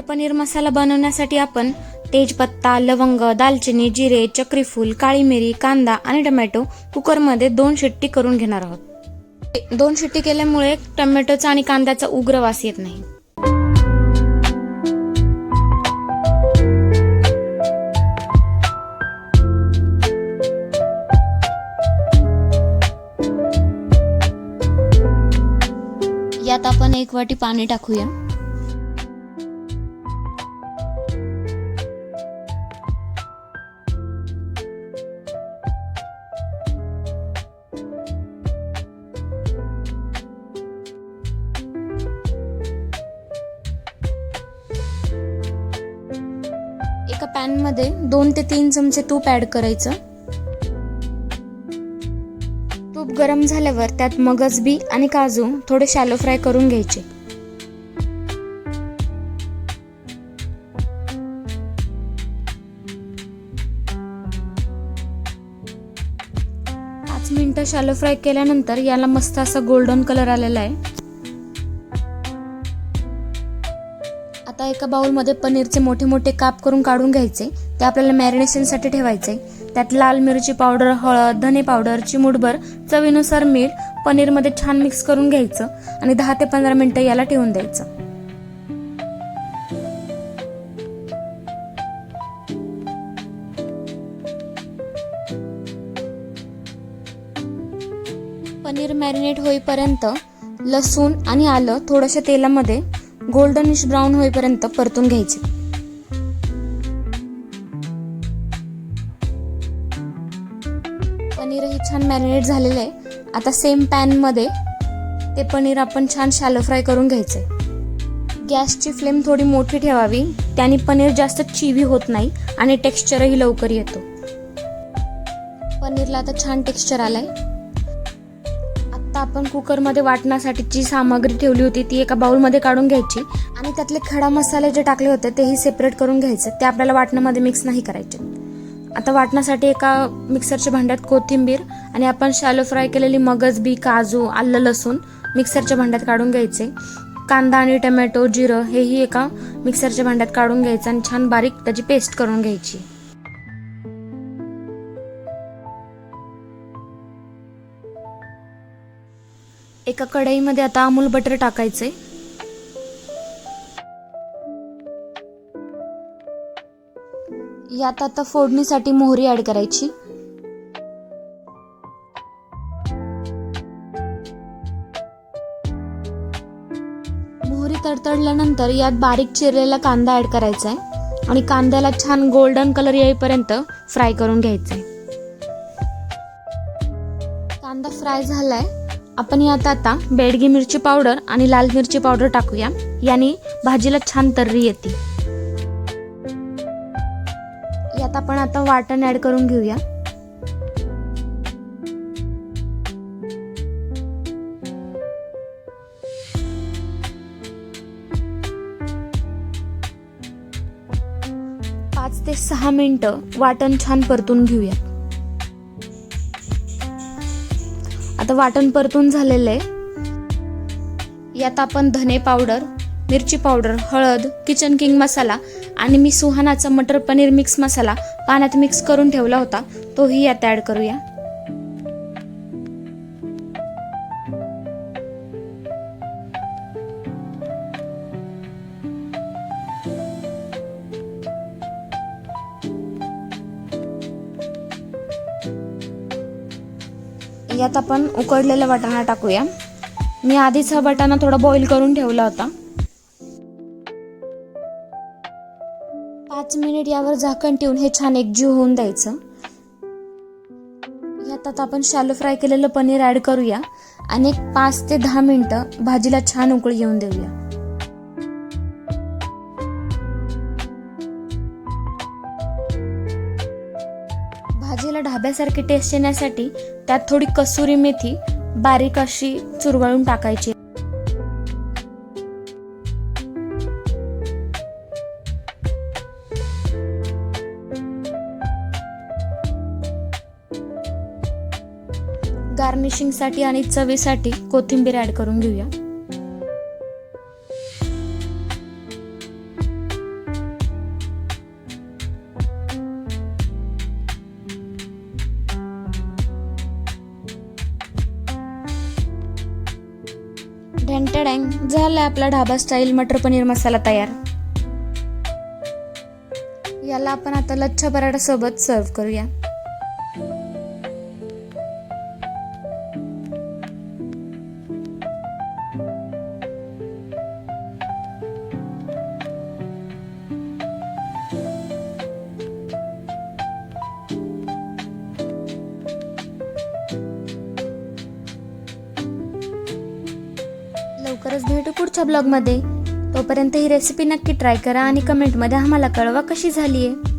मटर पनीर मसाला बनवण्यासाठी आपण तेजपत्ता लवंग दालचिनी जिरे चक्रीफूल काळी मिरी कांदा आणि टमॅटो कुकरमध्ये दोन शिट्टी करून घेणार आहोत. दोन शिट्टी केल्यामुळे टमॅटोचा आणि कांद्याचा उग्र वास येत नाही. यात आपण एक वाटी पाणी टाकूया. पॅनमध्ये दोन ते तीन चमचे तूप ॲड करायचं. तूप गरम झाल्यावर त्यात मगज बी आणि काजू थोडे शॅलो फ्राय करून घ्यायचे. पाच मिनटं शॅलो फ्राय केल्यानंतर याला मस्त असा गोल्डन कलर आलेला आहे. आता एका बाउलमध्ये पनीरचे मोठे मोठे काप करून काढून घ्यायचे. ते आपल्याला मॅरिनेशनसाठी ठेवायचे. त्यात लाल मिरची पावडर हळद धने पावडर चिमूटभर चवीनुसार मीठ पनीरमध्ये छान मिक्स करून घ्यायचं आणि दहा ते पंधरा मिनटं याला ठेवून द्यायचं. पनीर मॅरिनेट होईपर्यंत लसूण आणि आलं थोडंशा तेलामध्ये गोल्डनिश ब्राऊन होईपर्यंत परतून घ्यायचे. पनीरही छान मॅरिनेट झालेलं आहे. आता सेम पॅनमध्ये ते पनीर आपण छान शॅलो फ्राय करून घ्यायचे गॅसची फ्लेम थोडी मोठी ठेवावी. त्याने पनीर जास्त चिवी होत नाही आणि टेक्स्चरही लवकर येतो. पनीरला आता छान टेक्स्चर आलंय. आता आपण कुकरमध्ये वाटण्यासाठी जी सामग्री ठेवली होती ती एका बाउलमध्ये काढून घ्यायची आणि त्यातले खडा मसाले जे टाकले होते तेही सेपरेट करून घ्यायचे. ते आपल्याला वाटण्यामध्ये मिक्स नाही करायचे. आता वाटण्यासाठी एका मिक्सरच्या भांड्यात कोथिंबीर आणि आपण शॅलो फ्राय केलेली मगज बी काजू आलं लसूण मिक्सरच्या भांड्यात काढून घ्यायचे. कांदा आणि टमॅटो जिरं हेही एका मिक्सरच्या भांड्यात काढून घ्यायचं आणि छान बारीक त्याची पेस्ट करून घ्यायची. एका कढईमध्ये आता अमूल बटर टाकायचंय यात आता फोडणीसाठी मोहरी ऍड करायची. मोहरी तडतडल्यानंतर यात बारीक चिरलेला कांदा ऍड करायचा आहे आणि कांद्याला छान गोल्डन कलर येईपर्यंत फ्राय करून घ्यायचा आहे कांदा फ्राय झालाय. आपण यात आता बेडगी मिरची पावडर आणि लाल मिरची पावडर टाकूया. याने भाजीला छान तर्री येते. यात आपण आता वाटण ऍड करून घेऊया. पाच ते सहा मिनटं वाटण छान परतून घेऊया. आता वाटण परतून झालेलं आहे. यात आपण धने पावडर मिरची पावडर हळद किचन किंग मसाला आणि मी सुहानाचा मटर पनीर मिक्स मसाला पाण्यात मिक्स करून ठेवला होता. तोही यात ॲड करूया. यात आपण उकडलेला वाटाणा टाकूया. मी आधीच हा वाटाणा थोडा बॉईल करून ठेवला होता. पाच मिनिट यावर झाकण ठेवून हे छान एकजीव होऊन द्यायचं. यात आता आपण शॅलो फ्राय केलेलं पनीर ऍड करूया आणि एक पाच ते दहा मिनिटं भाजीला छान उकळी येऊन देऊया. भाजीला ढाब्यासारखी टेस्ट येण्यासाठी त्यात थोडी कसुरी मेथी बारीक अशी चुरवळून टाकायची. गार्निशिंगसाठी आणि चवीसाठी कोथिंबीर ॲड करून घेऊया. झालाय आपला ढाबा स्टाईल मटर पनीर मसाला तयार. याला आपण आता लच्छा पराठा सोबत सर्व करूया. लवकरच भेटू पुढच्या ब्लॉगमध्ये. तोपर्यंत ही रेसिपी नक्की ट्राय करा आणि कमेंटमध्ये आम्हाला कळवा कशी झाली आहे